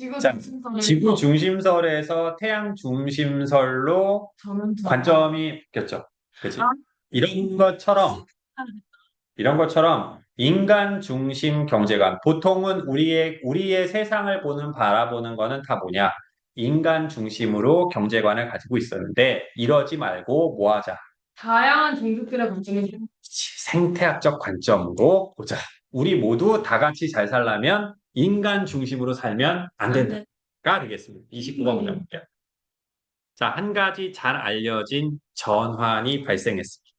지구 자, 중심선을 지구 중심설에서 태양 중심설로 저는 관점이 바뀌었죠. 그치? 아. 이런 것처럼, 이런 것처럼 인간 중심 경제관. 보통은 우리의, 우리의 세상을 보는, 바라보는 거는 다 뭐냐? 인간 중심으로 경제관을 가지고 있었는데, 이러지 말고 뭐 하자? 다양한 종족들의 관점이 생태학적 관점으로 보자. 우리 모두 다 같이 잘 살려면 인간 중심으로 살면 안 된다가 되겠습니다. 29번 문제 볼게요. 자, 한 가지 잘 알려진 전환이 발생했습니다.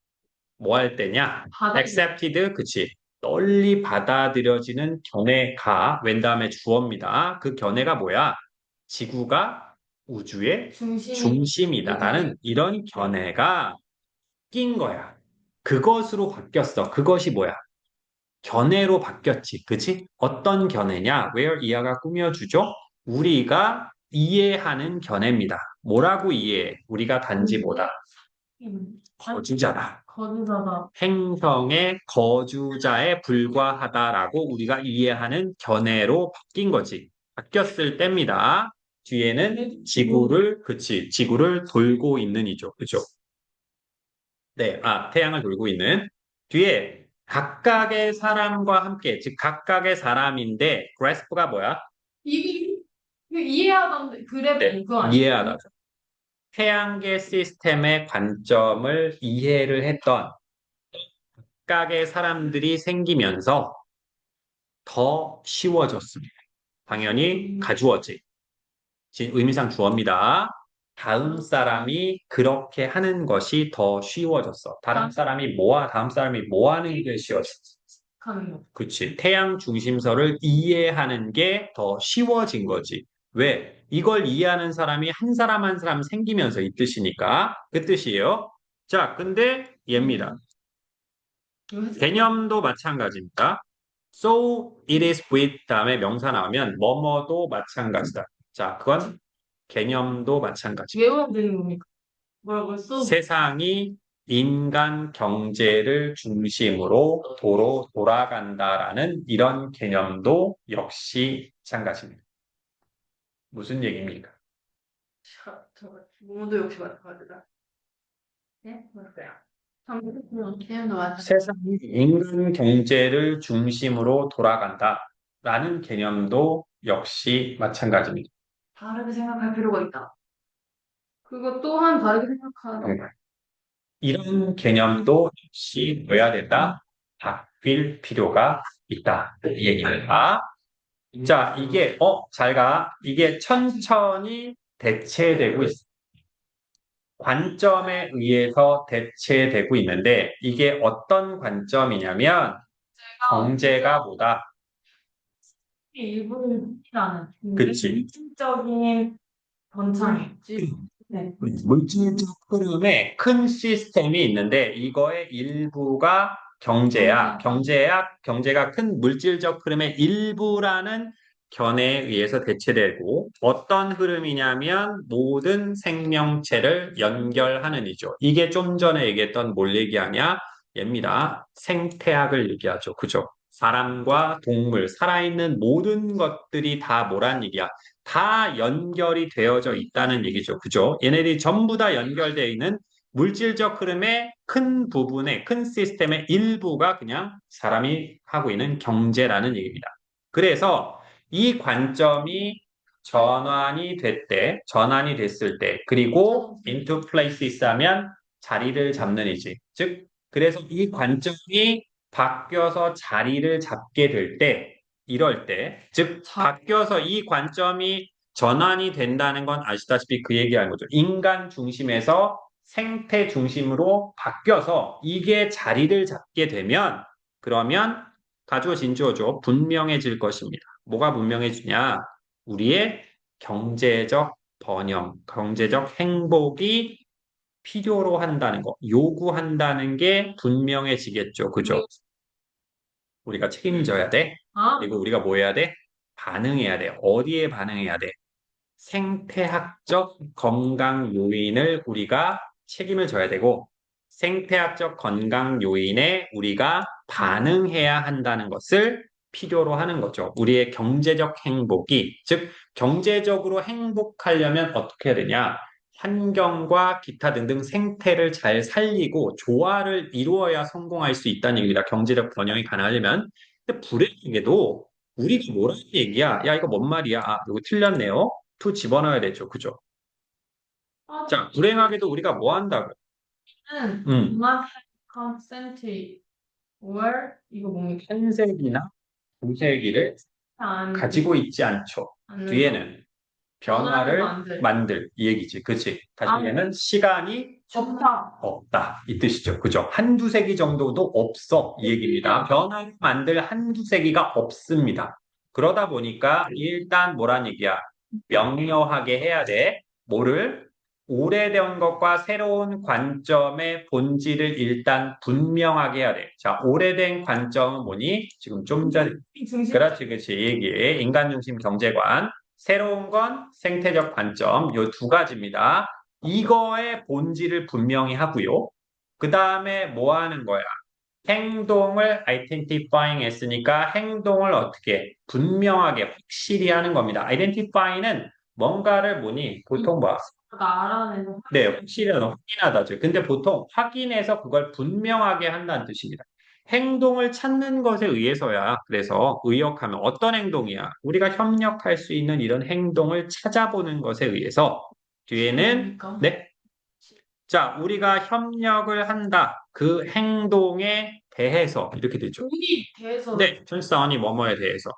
뭐 할 때냐? 바다 accepted, 그치. 널리 받아들여지는 견해가, 웬 다음에 주어입니다. 그 견해가 뭐야? 지구가 우주의 중심이 중심이다라는 이런 견해가 낀 거야. 그것으로 바뀌었어. 그것이 뭐야? 견해로 바뀌었지. 그치? 어떤 견해냐? where 이하가 꾸며주죠? 우리가 이해하는 견해입니다. 뭐라고 이해해? 우리가 단지 뭐다? 음, 거주자다. 거주자다. 행성의 거주자에 불과하다라고 우리가 이해하는 견해로 바뀐 거지. 바뀌었을 때입니다. 뒤에는 지구를, 그치, 지구를 돌고 있는 이죠. 그죠? 네, 아, 태양을 돌고 있는. 뒤에 각각의 사람과 함께, 즉, 각각의 사람인데, grasp가 뭐야? 이거 이해하던데 그래 네, 그거 아니야? 이해하다. 태양계 시스템의 관점을 이해를 했던 각각의 사람들이 생기면서 더 쉬워졌습니다. 당연히 가주어지. 지- 의미상 주어입니다. 다음 사람이 그렇게 하는 것이 더 쉬워졌어. 다음 아. 사람이 뭐하, 다음 사람이 뭐 하는 게 쉬워졌어. 그치. 태양 중심설을 이해하는 게 더 쉬워진 거지. 왜? 이걸 이해하는 사람이 한 사람 한 사람 생기면서 이 뜻이니까. 그 뜻이에요. 자, 근데 얘입니다. 이거 했- 개념도 마찬가지입니다. So it is with 다음에 명사 나오면 뭐뭐도 마찬가지다. 자, 그건 개념도 마찬가지. 외워야 되는 겁니까? 뭐라고 했어? 세상이 인간 경제를 중심으로 도로 돌아간다라는 이런 개념도 역시 마찬가지입니다. 무슨 얘기입니까? 모두 역시 마찬가지다. 네? 맞아요. 세상이 인간 경제를 중심으로 돌아간다라는 개념도 역시 마찬가지입니다. 다르게 생각할 필요가 있다. 그거 또한 다르게 생각하는 네. 이런 개념도 역시 뭐야 된다? 바뀔 필요가 있다. 이 얘기입니다. 자, 이게, 어, 잘 가. 이게 천천히 대체되고 있어. 관점에 의해서 대체되고 있는데, 이게 어떤 관점이냐면, 경제가 뭐다? 일부를 흡기라는 그치. 물질적인. 네. 물질적 흐름에 큰 시스템이 있는데, 이거의 일부가 경제야. 경제야, 경제가 큰 물질적 흐름의 일부라는 견해에 의해서 대체되고, 어떤 흐름이냐면, 모든 생명체를 연결하는 이죠. 이게 좀 전에 얘기했던 뭘 얘기하냐? 얘입니다. 생태학을 얘기하죠. 그죠? 사람과 동물, 살아있는 모든 것들이 다 뭐란 얘기야? 다 연결이 되어져 있다는 얘기죠. 그죠? 얘네들이 전부 다 연결되어 있는 물질적 흐름의 큰 부분의 큰 시스템의 일부가 그냥 사람이 하고 있는 경제라는 얘기입니다. 그래서 이 관점이 전환이 됐대, 전환이 됐을 때, 그리고 into places 하면 자리를 잡는 이지. 즉, 그래서 이 관점이 바뀌어서 자리를 잡게 될 때, 이럴 때, 즉, 자- 바뀌어서 이 관점이 전환이 된다는 건 아시다시피 그 얘기하는 거죠. 인간 중심에서 생태 중심으로 바뀌어서 이게 자리를 잡게 되면, 그러면 가주어 진주어죠. 분명해질 것입니다. 뭐가 분명해지냐? 우리의 경제적 번영, 경제적 행복이 필요로 한다는 거, 요구한다는 게 분명해지겠죠. 그죠? 우리가 책임져야 돼. 아, 그리고 우리가 뭐 해야 돼? 반응해야 돼. 어디에 반응해야 돼? 생태학적 건강 요인을 우리가 책임을 져야 되고, 생태학적 건강 요인에 우리가 반응해야 한다는 것을 필요로 하는 거죠. 우리의 경제적 행복이, 즉, 경제적으로 행복하려면 어떻게 해야 되냐? 환경과 기타 등등 생태를 잘 살리고 조화를 이루어야 성공할 수 있다는 얘기입니다. 경제적 번영이 가능하려면. 근데 불행하게도 우리가 뭐라는 얘기야? 야, 이거 뭔 말이야? 아, 이거 틀렸네요. to 집어넣어야 되죠. 그죠? 아, 자, 불행하게도 우리가 뭐 한다고? 는 음. not constant or 이거 뭡니까? 한색이나 두색이를 안 가지고 있지 않죠. 뒤에는 변화를 만들. 이 얘기지. 그치? 아. 다시에는 시간이 없다. 없다. 이 뜻이죠. 그죠? 한두 세기 정도도 없어. 이 얘기입니다. 변화를 만들 한두 세기가 없습니다. 그러다 보니까 일단 뭐란 얘기야? 명료하게 해야 돼. 뭐를? 오래된 것과 새로운 관점의 본질을 일단 분명하게 해야 돼. 자, 오래된 관점은 뭐니? 지금 좀 전에 그렇지, 그렇지. 이 얘기에 인간 중심 경제관. 새로운 건 생태적 관점. 요 두 가지입니다. 이거의 본질을 분명히 하고요. 그 다음에 뭐 하는 거야? 행동을 identifying 했으니까 행동을 어떻게 분명하게 확실히 하는 겁니다. identify는 뭔가를 뭐니? 보통 뭐나 알아내는 네, 확실히 확인하다죠. 근데 보통 확인해서 그걸 분명하게 한다는 뜻입니다. 행동을 찾는 것에 의해서야. 그래서 의역하면 어떤 행동이야? 우리가 협력할 수 있는 이런 행동을 찾아보는 것에 의해서 뒤에는? 네. 자, 우리가 협력을 한다. 그 행동에 대해서 이렇게 되죠. 돈이 대해서 네, 전사원이 뭐뭐에 대해서.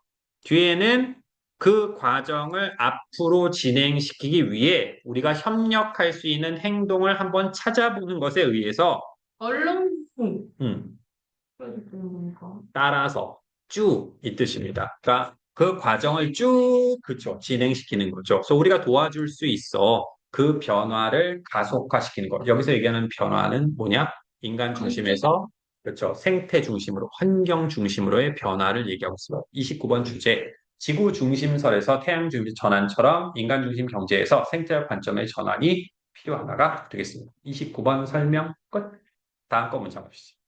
뒤에는 그 과정을 앞으로 진행시키기 위해 우리가 협력할 수 있는 행동을 한번 찾아보는 것에 의해서 언론 음? 따라서 쭉 이 뜻입니다. 그러니까 그 과정을 쭉 그쵸 진행시키는 거죠. 그래서 우리가 도와줄 수 있어. 그 변화를 가속화시키는 거. 여기서 얘기하는 변화는 뭐냐? 인간 중심에서 그렇죠. 생태 중심으로, 환경 중심으로의 변화를 얘기하고 있습니다. 29번 주제. 지구 중심설에서 태양 중심 전환처럼 인간 중심 경제에서 생태적 관점의 전환이 필요하다가 되겠습니다. 29번 설명 끝. 다음 거 문장 봅시다.